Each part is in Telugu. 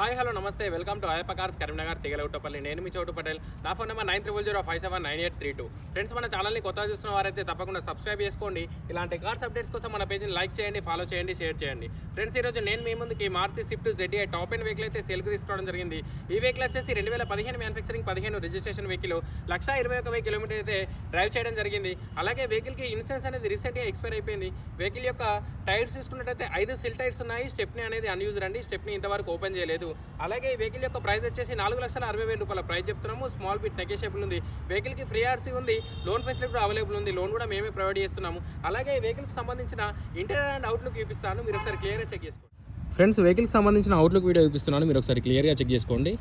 హాయ్ హలో నమస్తే. Welcome to Ayyappa cars Karimnagar Tegalaguttapalli. నేను మీ చోటు పటేల్. నా phone number nine triple zero five seven nine eight three two. Friends మన ఛానల్ని కొత్తగా చూస్తున్న వారైతే తప్పకుండా సబ్స్క్రైబ్ చేసుకోండి. ఇలాంటి కార్స్ అప్డేట్స్ కోసం మన పేజ్ని లైక్ చేయండి ఫాలో చేయండి షేర్ చేయండి. ఫ్రెండ్స్ ఈరోజు నేను మీ ముందుకి Maruti Swift Z I top and vehicle అయితే సేల్కి తీసుకోవడం జరిగింది. ఈ వెహికల్ వచ్చేసి రెండు వేల పదిహేను మ్యానుఫ్యాక్చరింగ్ పదిహేను రిజిస్ట్రేషన్ వెహికల్ లక్ష ఇరవై ఒక వెయ్యి కిలోమీటర్ అయితే డ్రైవ్ చేయడం జరిగింది. అలాగే వెహికల్కి ఇన్సూరెన్స్ అనేది రీసెంట్గా ఎక్స్పైర్ అయిపోయింది. వెహికల్ యొక్క టైర్స్ చూసుకున్నట్టయితే ఐదు సిల్ టైర్స్ ఉన్నాయి. స్టెప్నీ అనేది అన్యూజ్ అండి స్టెప్ని ఇంతవరకు ఓపెన్ చేయలేదు. అలాగే ఈ వెహికల్ యొక్క ప్రైస్ వచ్చేసి నాలుగు లక్షల అరవై వేల రూపాయల ప్రైస్ చెప్తున్నాము. స్మాల్ బిట్ నెగోషియబుల్ ఉంది. వెహికల్కి ఫ్రీ ఆర్సీ ఉంది. లోన్ ఫెసిలిటీ కూడా అవైలబుల్ ఉంది. లోన్ కూడా మేమే ప్రొవైడ్ చేస్తున్నాము. అలాగే ఈ వెహికల్కి సంబంధించిన ఇంటీరియర్ అండ్ అవుట్లుక్ చూపిస్తాను. మీరు ఒకసారి క్లియర్గా చెక్ చేసుకోండి. ఫ్రెండ్స్ వెహికల్కి సంబంధించిన అవుట్లుక్ వీడియో చూపిస్తున్నాను. మీరు ఒకసారి క్లియర్గా చెక్ చేసుకోండి.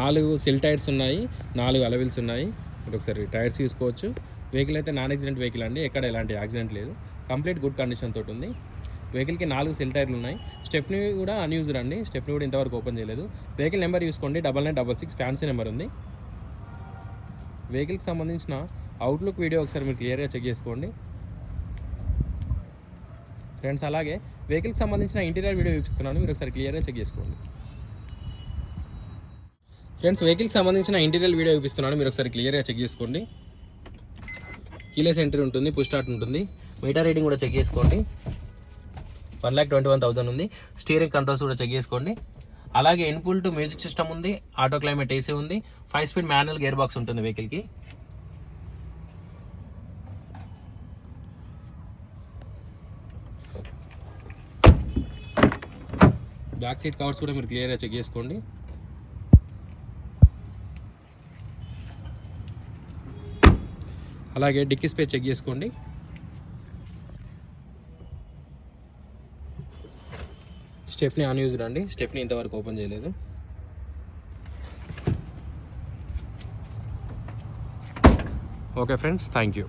నాలుగు సిల్ టైర్స్ ఉన్నాయి. నాలుగు అలవిల్స్ ఉన్నాయి. మీరు ఒకసారి టైర్స్ చూసుకోవచ్చు. వెహికల్ అయితే నాన్ యాక్సిడెంట్ వెహికల్ అండి. ఎక్కడ ఎలాంటి యాక్సిడెంట్ లేదు. కంప్లీట్ గుడ్ కండిషన్ తోటి ఉంది. వెహికల్కి నాలుగు సెల్ టైర్లు ఉన్నాయి. స్టెప్ని కూడా అన్యూజ్డ్ అండి స్టెప్ని కూడా ఇంతవరకు ఓపెన్ చేయలేదు. వెహికల్ నెంబర్ చూసుకోండి. Double nine double six fancy number ఉంది. వెహికల్కి సంబంధించిన అవుట్లుక్ వీడియో ఒకసారి మీరు క్లియర్గా చెక్ చేసుకోండి. ఫ్రెండ్స్ అలాగే వెహికల్కి సంబంధించిన ఇంటీరియర్ వీడియో చూపిస్తున్నాను. మీరు ఒకసారి క్లియర్గా చెక్ చేసుకోండి. ఫ్రెండ్స్ వెహికల్కి సంబంధించిన ఇంటీరియర్ వీడియో చూపిస్తున్నాను. మీరు ఒకసారి క్లియర్గా చెక్ చేసుకోండి. కీలెస్ ఎంట్రీ ఉంటుంది పుష్ స్టార్ట్ ఉంటుంది. మీటర్ రీడింగ్ కూడా చెక్ చేసుకోండి. One lakh twenty one thousand ఉంది. స్టీరింగ్ కంట్రోల్స్ కూడా చెక్ చేసుకోండి. అలాగే ఇన్పుల్ టు మ్యూజిక్ సిస్టమ్ ఉంది. ఆటో క్లైమేట్ ఏసీ ఉంది. Five speed manual gear box ఉంటుంది వెహికల్కి. బ్యాక్ సీట్ కవర్స్ కూడా మీరు క్లియర్గా చెక్ చేసుకోండి. అలాగే డిక్కీ స్పేస్ చెక్ చేసుకోండి. స్టెప్ని అన్యూజ్డ్ అండి. స్టెప్ని ఇంతవరకు ఓపెన్ చేయలేదు. Okay friends thank you.